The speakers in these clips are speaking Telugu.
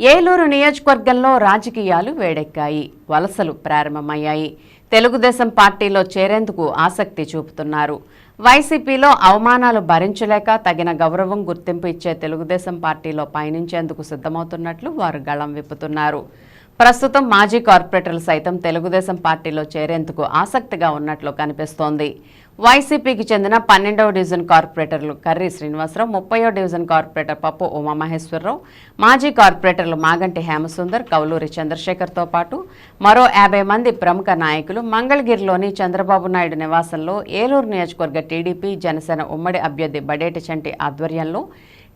ఏలూరు నియోజకవర్గంలో రాజకీయాలు వేడెక్కాయి వలసలు ప్రారంభమయ్యాయి. తెలుగుదేశం పార్టీలో చేరేందుకు ఆసక్తి చూపుతున్నారు. వైసీపీలో అవమానాలు భరించలేక తగిన గౌరవం గుర్తింపు ఇచ్చే తెలుగుదేశం పార్టీలో పయనించేందుకు సిద్ధమవుతున్నట్లు వారు గళం విప్పుతున్నారు. ప్రస్తుతం మాజీ కార్పొరేటర్లు సైతం తెలుగుదేశం పార్టీలో చేరేందుకు ఆసక్తిగా ఉన్నట్లు కనిపిస్తోంది. వైసీపీకి చెందిన పన్నెండవ డివిజన్ కార్పొరేటర్లు కర్రీ శ్రీనివాసరావు ముప్పయో డివిజన్ కార్పొరేటర్ పప్పు ఉమామహేశ్వరరావు మాజీ కార్పొరేటర్లు మాగంటి హేమసుందర్ కౌలూరి చంద్రశేఖర్తో పాటు మరో యాభై మంది ప్రముఖ నాయకులు మంగళగిరిలోని చంద్రబాబు నాయుడు నివాసంలో ఏలూరు నియోజకవర్గ టీడీపీ జనసేన ఉమ్మడి అభ్యర్థి బడేటి చంటి ఆధ్వర్యంలో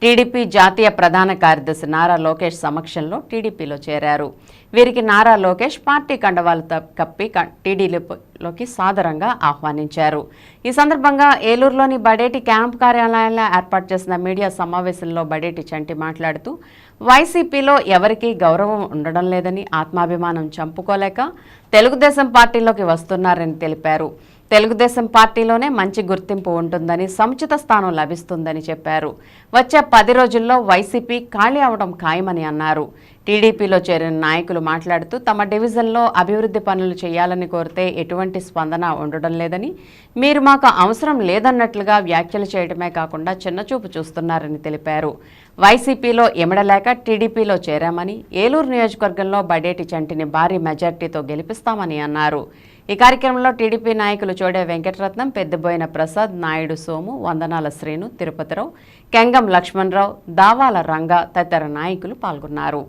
టీడీపీ జాతీయ ప్రధాన కార్యదర్శి నారా లోకేష్ సమక్షంలో టీడీపీలో చేరారు. వీరికి నారా లోకేష్ పార్టీ కండవాలు కప్పి క- టీడీపీలోకి సాదరంగా ఆహ్వానించారు. ఈ సందర్భంగా ఏలూరులోని బడేటి క్యాంప్ కార్యాలయంలో ఏర్పాటు చేసిన మీడియా సమావేశంలో బడేటి చంటి మాట్లాడుతూ వైసీపీలో ఎవరికీ గౌరవం ఉండడం లేదని ఆత్మాభిమానం చంపుకోలేక తెలుగుదేశం పార్టీలోకి వస్తున్నారని తెలిపారు. తెలుగుదేశం పార్టీలోనే మంచి గుర్తింపు ఉంటుందని సముచిత స్థానం లభిస్తుందని చెప్పారు. వచ్చే పది రోజుల్లో వైసీపీ ఖాళీ అవడం ఖాయమని అన్నారు. టీడీపీలో చేరిన నాయకులు మాట్లాడుతూ తమ డివిజన్లో అభివృద్ధి పనులు చేయాలని కోరితే ఎటువంటి స్పందన ఉండడం లేదని మీరు మాకు అవసరం లేదన్నట్లుగా వ్యాఖ్యలు చేయడమే కాకుండా చిన్నచూపు చూస్తున్నారని తెలిపారు. వైసీపీలో ఎమడలేక టీడీపీలో చేరామని ఏలూరు నియోజకవర్గంలో బడేటి చంటిని భారీ మెజార్టీతో గెలిపిస్తామని అన్నారు. ఈ కార్యక్రమంలో టీడీపీ నాయకులు చోడే వెంకటరత్నం పెద్దబోయిన ప్రసాద్ నాయుడు సోము వందనాల శ్రీను తిరుపతిరావు కెంగం లక్ష్మణరావు దావాల రంగ తదితర నాయకులు పాల్గొన్నారు.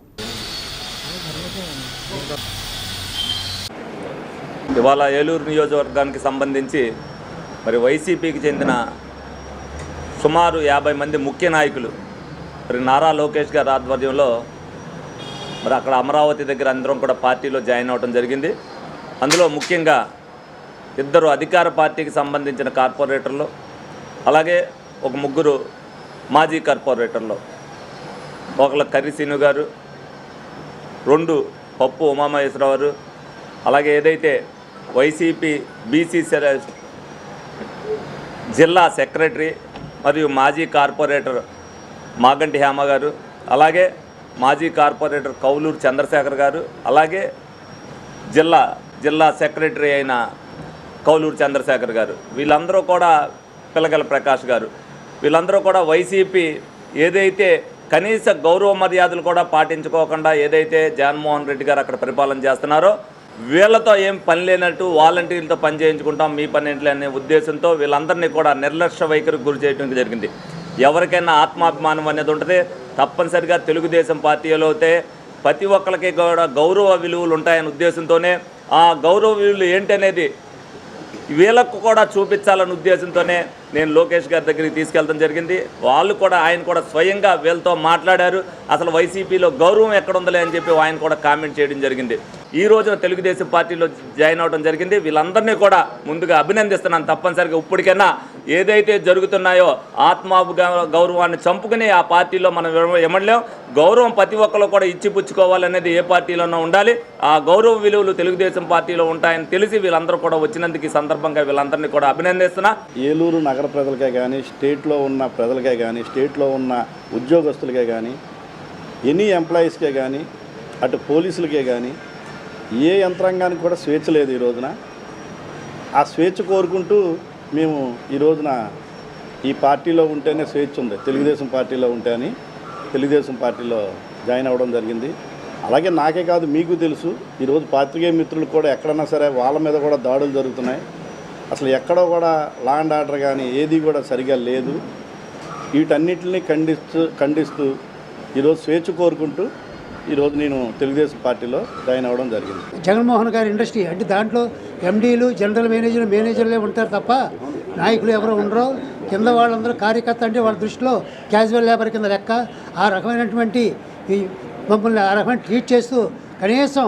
ఇవాళ ఏలూరు నియోజకవర్గానికి సంబంధించి మరి వైసీపీకి చెందిన సుమారు యాభై మంది ముఖ్య నాయకులు మరి నారా లోకేష్ గారి ఆధ్వర్యంలో మరి అక్కడ అమరావతి దగ్గర అందరం కూడా పార్టీలో జాయిన్ అవ్వడం జరిగింది. అందులో ముఖ్యంగా ఇద్దరు అధికార పార్టీకి సంబంధించిన కార్పొరేటర్లు అలాగే ఒక ముగ్గురు మాజీ కార్పొరేటర్లు ఒకళ్ళ కర్రి సీను గారు రెండు పప్పు ఉమామహేశ్వరరావు గారు. అలాగే ఏదైతే వైసీపీ బీసీ జిల్లా సెక్రటరీ మరియు మాజీ కార్పొరేటర్ మాగంటి హేమ గారు అలాగే మాజీ కార్పొరేటర్ కౌలూరు చంద్రశేఖర్ గారు అలాగే జిల్లా జిల్లా సెక్రటరీ అయిన కౌలూరు చంద్రశేఖర్ గారు. వీళ్ళందరూ కూడా పిల్లగల ప్రకాష్ గారు. వీళ్ళందరూ కూడా వైసీపీ ఏదైతే కనీస గౌరవ మర్యాదలు కూడా పాటించుకోకుండా ఏదైతే జగన్మోహన్ రెడ్డి గారు అక్కడ పరిపాలన చేస్తున్నారో వీళ్ళతో ఏం పని లేనట్టు వాలంటీర్లతో పని చేయించుకుంటాం మీ పని ఏంటి అనే ఉద్దేశంతో వీళ్ళందరినీ కూడా నిర్లక్ష్య వైఖరికి గురి చేయడం జరిగింది. ఎవరికైనా ఆత్మాభిమానం అనేది ఉంటుంది. తప్పనిసరిగా తెలుగుదేశం పార్టీలో అయితే ప్రతి ఒక్కరికి కూడా గౌరవ విలువలు ఉంటాయనే ఉద్దేశంతోనే ఆ గౌరవ విలువలు ఏంటనేది వీళ్ళకు కూడా చూపించాలనే ఉద్దేశంతోనే నేను లోకేష్ గారి దగ్గరికి తీసుకెళ్ళడం జరిగింది. వాళ్ళు కూడా ఆయన కూడా స్వయంగా వీళ్ళతో మాట్లాడారు. అసలు వైసీపీలో గౌరవం ఎక్కడ ఉందలే అని చెప్పి ఆయన కూడా కామెంట్ చేయడం జరిగింది. ఈ రోజున తెలుగుదేశం పార్టీలో జాయిన్ అవడం జరిగింది. వీళ్ళందరినీ కూడా ముందుగా అభినందిస్తున్నాను. తప్పనిసరిగా ఇప్పటికైనా ఏదైతే జరుగుతున్నాయో ఆత్మ గౌరవాన్ని చంపుకుని ఆ పార్టీలో మనం ఇవ్వలేం గౌరవం ప్రతి ఒక్కరు కూడా ఇచ్చిపుచ్చుకోవాలనేది ఏ పార్టీలోనూ ఉండాలి. ఆ గౌరవ విలువలు తెలుగుదేశం పార్టీలో ఉంటాయని తెలిసి వీళ్ళందరూ కూడా వచ్చినందుకు ఈ సందర్భంగా వీళ్ళందరినీ కూడా అభినందిస్తున్నా. ఏలూరు నగర ప్రజలకే కానీ స్టేట్లో ఉన్న ప్రజలకే కానీ స్టేట్లో ఉన్న ఉద్యోగస్తులకే కానీ ఎనీ ఎంప్లాయీస్కే కానీ అటు పోలీసులకే కానీ ఏ యంత్రాంగానికి కూడా స్వేచ్ఛ లేదు ఈ రోజున. ఆ స్వేచ్ఛ కోరుకుంటూ మేము ఈ రోజున ఈ పార్టీలో ఉంటేనే స్వేచ్ఛ ఉంది. తెలుగుదేశం పార్టీలో ఉంటే అని తెలుగుదేశం పార్టీలో జాయిన్ అవ్వడం జరిగింది. అలాగే నాకే కాదు మీకు తెలుసు ఈరోజు పాత్రికేయ మిత్రులు కూడా ఎక్కడన్నా సరే వాళ్ళ మీద కూడా దాడులు జరుగుతున్నాయి. అసలు ఎక్కడో కూడా లా అండ్ ఆర్డర్ కానీ ఏది కూడా సరిగా లేదు. వీటన్నిటిని ఖండిస్తూ ఖండిస్తూ ఈరోజు స్వేచ్ఛ కోరుకుంటూ ఈరోజు నేను తెలుగుదేశం పార్టీలో జాయిన్ అవ్వడం జరిగింది. జగన్మోహన్ గారి ఇండస్ట్రీ అంటే దాంట్లో ఎండీలు జనరల్ మేనేజర్ మేనేజర్లే ఉంటారు తప్ప నాయకులు ఎవరు ఉండరు. కింద వాళ్ళందరూ కార్యకర్త అంటే వాళ్ళ దృష్టిలో క్యాజువల్ లేబర్ కింద లెక్క ఆ రకమైనటువంటి ఈ మమ్మల్ని ఆ రకమైన ట్రీట్ చేస్తూ కనీసం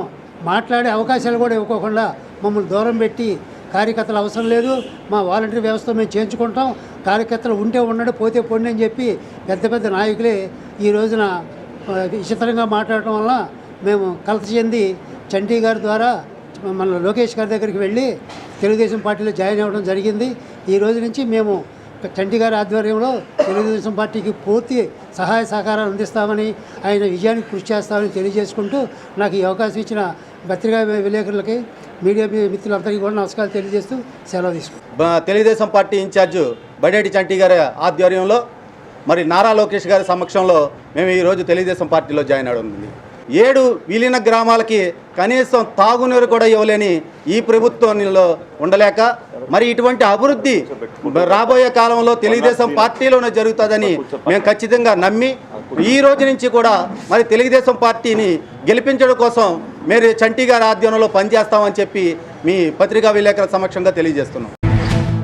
మాట్లాడే అవకాశాలు కూడా ఇవ్వకోకుండా మమ్మల్ని దూరం పెట్టి కార్యకర్తలు అవసరం లేదు. మా వాలంటీర్ వ్యవస్థ మేము చేయించుకుంటాం. కార్యకర్తలు ఉంటే ఉండడు పోతే పోండి అని చెప్పి పెద్ద పెద్ద నాయకులే ఈ రోజున విచిత్రంగా మాట్లాడటం వల్ల మేము కలత చెంది చండీ గారి ద్వారా మన లోకేష్ గారి దగ్గరికి వెళ్ళి తెలుగుదేశం పార్టీలో జాయిన్ అవ్వడం జరిగింది. ఈ రోజు నుంచి మేము చండీ గారి ఆధ్వర్యంలో తెలుగుదేశం పార్టీకి పూర్తి సహాయ సహకారాలు అందిస్తామని ఆయన విజయానికి కృషి చేస్తామని తెలియజేసుకుంటూ నాకు ఈ అవకాశం ఇచ్చిన పత్రికా విలేకరులకి మీడియా మిత్రులందరికీ కూడా నమస్కారాలు తెలియజేస్తూ సెలవు తీసుకుంటాం తెలుగుదేశం పార్టీ ఇన్ఛార్జ్ బడేటి చంటి గారి ఆధ్వర్యంలో మరి నారా లోకేష్ గారి సమక్షంలో మేము ఈరోజు తెలుగుదేశం పార్టీలో జాయిన్ అవడం ఏడు విలీన గ్రామాలకి కనీసం తాగునీరు కూడా ఇవ్వలేని ఈ ప్రభుత్వంలో ఉండలేక మరి ఇటువంటి అభివృద్ధి రాబోయే కాలంలో తెలుగుదేశం పార్టీలోనే జరుగుతుందని మేము ఖచ్చితంగా నమ్మి ఈ రోజు నుంచి కూడా మరి తెలుగుదేశం పార్టీని గెలిపించడం కోసం మీరు చంటి గారి ఆధ్వర్యంలో పనిచేస్తామని చెప్పి మీ పత్రికా విలేకరుల సమక్షంగా తెలియజేస్తున్నాం.